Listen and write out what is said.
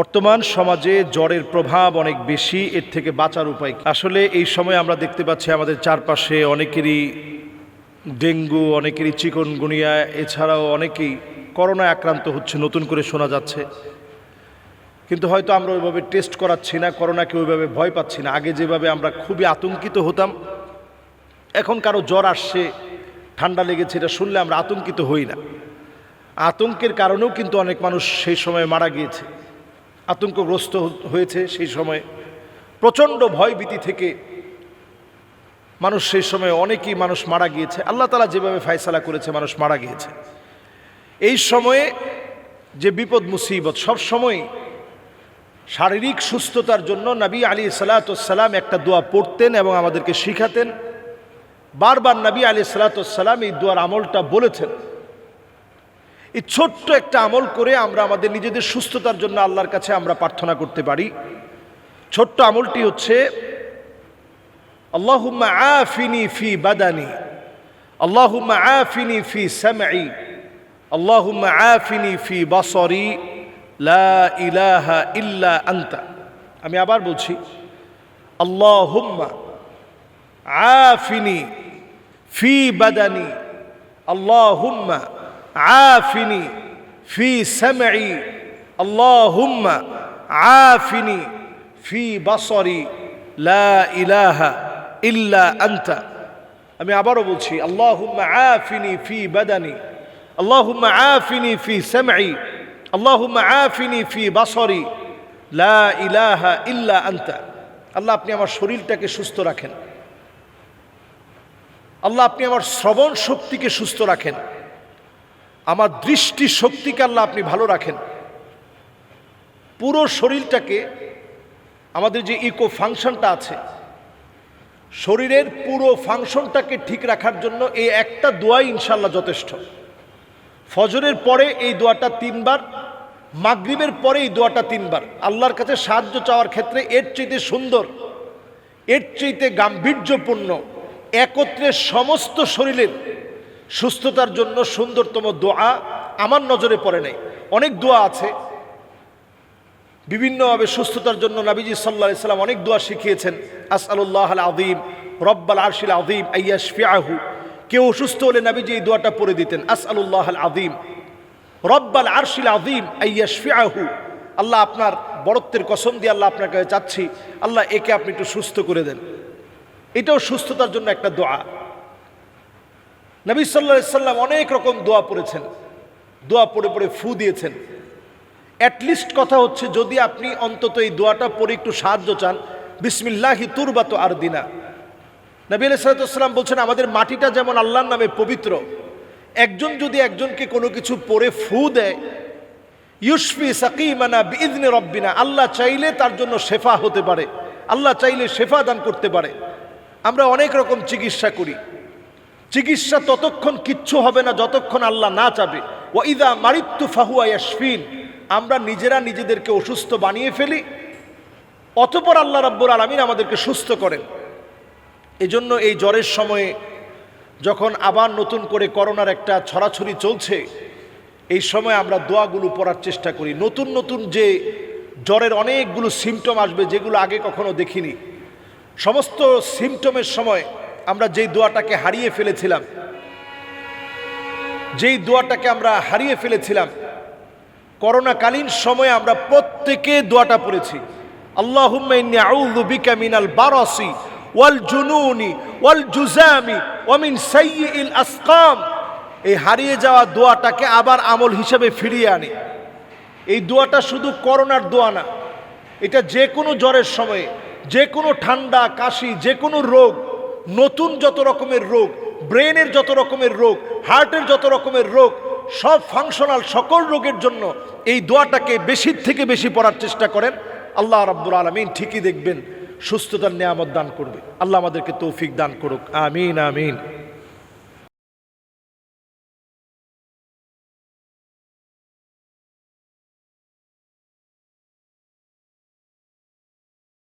বর্তমান সমাজে জ্বরের প্রভাব অনেক বেশি, এর থেকে বাঁচার উপায় আসলে এই সময় আমরা দেখতে পাচ্ছি আমাদের চারপাশে অনেকেরই ডেঙ্গু, অনেকেরই চিকনগুনিয়া, এছাড়াও অনেকেই করোনায় আক্রান্ত হচ্ছে, নতুন করে শোনা যাচ্ছে। কিন্তু হয়তো আমরা ওইভাবে টেস্ট করাচ্ছি না, করোনাকে ওইভাবে ভয় পাচ্ছি না। আগে যেভাবে আমরা খুবই আতঙ্কিত হতাম, এখন কারও জ্বর আসছে, ঠান্ডা লেগেছে, এটা শুনলে আমরা আতঙ্কিত হই না। আতঙ্কের কারণেও কিন্তু অনেক মানুষ সেই সময় মারা গিয়েছে। আতঙ্কগ্রস্ত হয়েছে সেই সময়। প্রচণ্ড ভয়ভীতি থেকে মানুষ সেই সময় অনেকেই মানুষ মারা গিয়েছে। আল্লাহ তালা যেভাবে ফায়সালা করেছে, মানুষ মারা গিয়েছে। এই সময়ে যে বিপদ, মুসিবত, সব সময় শারীরিক সুস্থতার জন্য নবী আলী সালাতাম একটা দোয়া পড়তেন এবং আমাদেরকে শিখাতেন। বারবার নবী আলী সালাতাম এই দোয়ার আমলটা বলেছেন। এই ছোট্ট একটা আমল করে আমরা আমাদের নিজেদের সুস্থতার জন্য আল্লাহর কাছে আমরা প্রার্থনা করতে পারি। ছোট্ট আমলটি হচ্ছে, আল্লাহুম্মা আফিনি ফি বাদানি, আল্লাহুম্মা আফিনি ফি সামঈ, আল্লাহুম্মা আফিনি ফি বাসরি, লা ইলাহা ইল্লা আনতা। আমি আবার বলছি, আল্লাহুম্মা আফিনি ফি বাদানি, আল্লাহুম্মা عافني في سمعي اللهم عافني في بصري لا إله إلا أنت আমি আবারও বলছি আল্লাহুম্মা আফিনি ফি বাদানি আল্লাহুম্মা আফিনি ফি সামঈ আল্লাহুম্মা আফিনি ফি বাসরি লা ইলাহা ইল্লা আনতা আল্লাহ আপনি আমার শরীরটাকে সুস্থ রাখেন আল্লাহ আপনি আমার শ্রবণ শক্তিকে সুস্থ রাখেন আমার দৃষ্টি শক্তিকে আল্লাহ আপনি ভালো রাখেন। পুরো শরীরটাকে, আমাদের যে ইকো ফাংশনটা আছে, শরীরের পুরো ফাংশনটাকে ঠিক রাখার জন্য এই একটা দোয়াই ইনশাল্লাহ যথেষ্ট। ফজরের পরে এই দোয়াটা তিনবার, মাগরিবের পরে এই দোয়াটা তিনবার। আল্লাহর কাছে সাহায্য চাওয়ার ক্ষেত্রে এর চাইতে সুন্দর, এর চাইতে গাম্ভীর্যপূর্ণ, একত্রে সমস্ত শরীরের সুস্থতার জন্য সুন্দরতম দোয়া আমার নজরে পড়ে নাই। অনেক দোয়া আছে। বিভিন্নভাবে সুস্থতার জন্য নাবিজি সাল্লা সাল্লাম অনেক দোয়া শিখিয়েছেন। আসআলুল্লাহ আল আদিম রব্বাল আরশিল আদিম ফিয়াহু কেউ অসুস্থ হলে নাবিজি এই দোয়াটা পড়ে দিতেন। আসআলুল্লাহ আল আদিম রব্বাল আরশিল আদিম ফিয়াহু আল্লাহ আপনার বড়ত্বের কসম দিয়ে আল্লাহ আপনার কাছে চাচ্ছি। আল্লাহ একে আপনি একটু সুস্থ করে দেন। এটাও সুস্থতার জন্য একটা দোয়া। নবী সাল্লা সাল্লাম অনেক রকম দোয়া পড়েছেন। দোয়া পড়ে পড়ে ফু দিয়েছেন। অ্যাটলিস্ট কথা হচ্ছে, যদি আপনি অন্তত এই দোয়াটা পড়ে একটু সাহায্য চান, বিসমিল্লাহি তুরবাত আর দিনা। নবী আলাইসালাম বলছেন, আমাদের মাটিটা যেমন আল্লাহর নামে পবিত্র, একজন যদি একজনকে কোনো কিছু পরে ফু দেয় ইউসফি সাকিমানা বিজনে রব্বিনা, আল্লাহ চাইলে তার জন্য শেফা হতে পারে, আল্লাহ চাইলে শেফা দান করতে পারে। আমরা অনেক রকম চিকিৎসা করি। চিকিৎসা ততক্ষণ কিচ্ছু হবে না যতক্ষণ আল্লাহ না চাবে। ও ইদা মারিত্তু ফাহুয়া ইয়াসফিন আমরা নিজেরা নিজেদেরকে অসুস্থ বানিয়ে ফেলি, অতপর আল্লাহ রাব্বুর আলমিন আমাদেরকে সুস্থ করেন। এজন্য এই জ্বরের সময়ে যখন আবার নতুন করে করোনার একটা ছড়াছড়ি চলছে, এই সময় আমরা দোয়াগুলো পড়ার চেষ্টা করি। নতুন নতুন যে জ্বরের অনেকগুলো সিমটম আসবে যেগুলো আগে কখনো দেখিনি। সমস্ত সিমটমের সময় আমরা যেই দোয়াটাকে হারিয়ে ফেলেছিলাম, যেই দোয়াটাকে আমরা হারিয়ে ফেলেছিলাম, করোনাকালীন সময়ে আমরা প্রত্যেকে দোয়াটা পড়েছি। আল্লাহুম্মা মিনাল বারাসি ওয়াল জুনুনি ওয়াল জুজামি ওয়ামিন সাইয়িল আসকাম। এই হারিয়ে যাওয়া দোয়াটাকে আবার আমল হিসেবে ফিরিয়ে আনি। এই দোয়াটা শুধু করোনার দোয়া না, এটা যে কোনো জ্বরের সময়ে যে কোনো ঠান্ডা, কাশি যে কোনো রোগ নতুন যত রকমের রোগ, ব্রেনের যত রকমের রোগ, হার্টের যত রকমের রোগ, সব ফাংশনাল সকল রোগের জন্য এই দোয়াটাকে বেশির থেকে বেশি পড়ার চেষ্টা করেন। আল্লাহ রাব্বুল আলমিন ঠিকই দেখবেন, সুস্থতার নিয়ামত দান করবে। আল্লাহ আমাদেরকে তৌফিক দান করুক। আমিন আমিন।